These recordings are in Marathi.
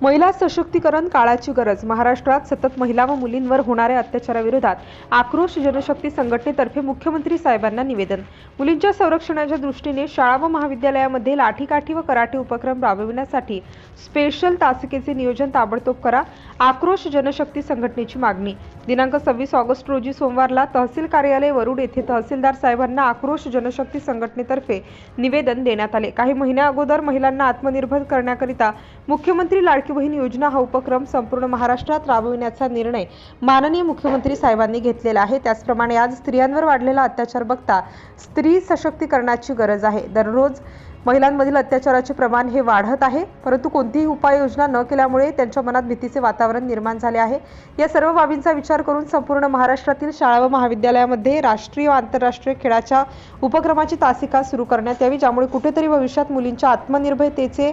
महिला सशक्तीकरण काळाची गरज. महाराष्ट्रात सतत महिला व मुलींवर होणाऱ्या अत्याचाराविरोधात आक्रोश जनशक्ती संघटनेतर्फे मुख्यमंत्री साहेबांना निवेदन. मुलींच्या संरक्षणाच्या दृष्टीने शाळा व महाविद्यालयामध्ये लाठीकाठी व कराटे उपक्रम राबविण्यासाठी स्पेशल तासिकेचे नियोजन ताबडतोब करा आक्रोश जनशक्ती संघटनेची मागणी. दिनांक सव्वीस ऑगस्ट रोजी सोमवारला तहसील कार्यालय वरुड येथे तहसीलदार साहेबांना आक्रोश जनशक्ती संघटनेतर्फे निवेदन देण्यात आले. काही महिन्या अगोदर महिलांना आत्मनिर्भर करण्याकरिता मुख्यमंत्री लाडके बहीण योजना हा उपक्रम संपूर्ण महाराष्ट्रात राबविण्याचा निर्णय माननीय मुख्यमंत्री साहेबांनी घेतलेला आहे. त्याचप्रमाणे आज स्त्रियांवर वाढलेला अत्याचार बघता स्त्री सशक्तीकरणाची गरज आहे. दररोज महिलांमधील अत्याचाराचे प्रमाण हे वाढत आहे परंतु कोणतीही उपाययोजना न केल्यामुळे त्यांच्या मनात भीतीचे वातावरण निर्माण झाले आहे. या सर्व बाबींचा विचार करून संपूर्ण महाराष्ट्रातील शाळा व महाविद्यालयामध्ये राष्ट्रीय व आंतरराष्ट्रीय खेळाच्या उपक्रमाची तासिका सुरू करण्यात यावी ज्यामुळे कुठेतरी भविष्यात मुलींच्या आत्मनिर्भरतेचे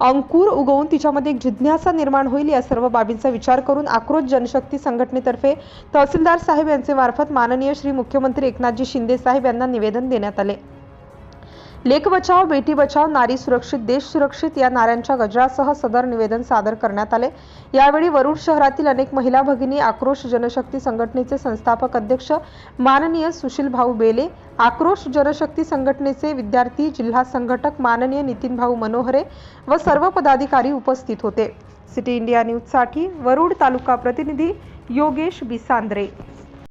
अंकुर उगवून तिच्यामध्ये एक जिज्ञासा निर्माण होईल या सर्व बाबींचा विचार करून आक्रोश जनशक्ती संघटनेतर्फे तहसीलदार साहेब यांचे मार्फत माननीय श्री मुख्यमंत्री एकनाथजी शिंदे साहेब यांना निवेदन देण्यात आले. लेख बचाव बेटी बचाव नारी सुरक्षित देश सुरक्षित या नाऱ्यांच्या गजरासह सदर निवेदन सादर करण्यात आले. यावेळी वरुड शहरातील अनेक महिला भगिनी आक्रोश जनशक्ती संघटनेचे संस्थापक अध्यक्ष माननीय सुशील भाऊ बेले आक्रोश जनशक्ती संघटनेचे विद्यार्थी जिल्हा संघटक माननीय नितीन भाऊ मनोहरे व सर्व पदाधिकारी उपस्थित होते. सिटी इंडिया न्यूजसाठी वरुड तालुका प्रतिनिधी योगेश बिसांद्रे.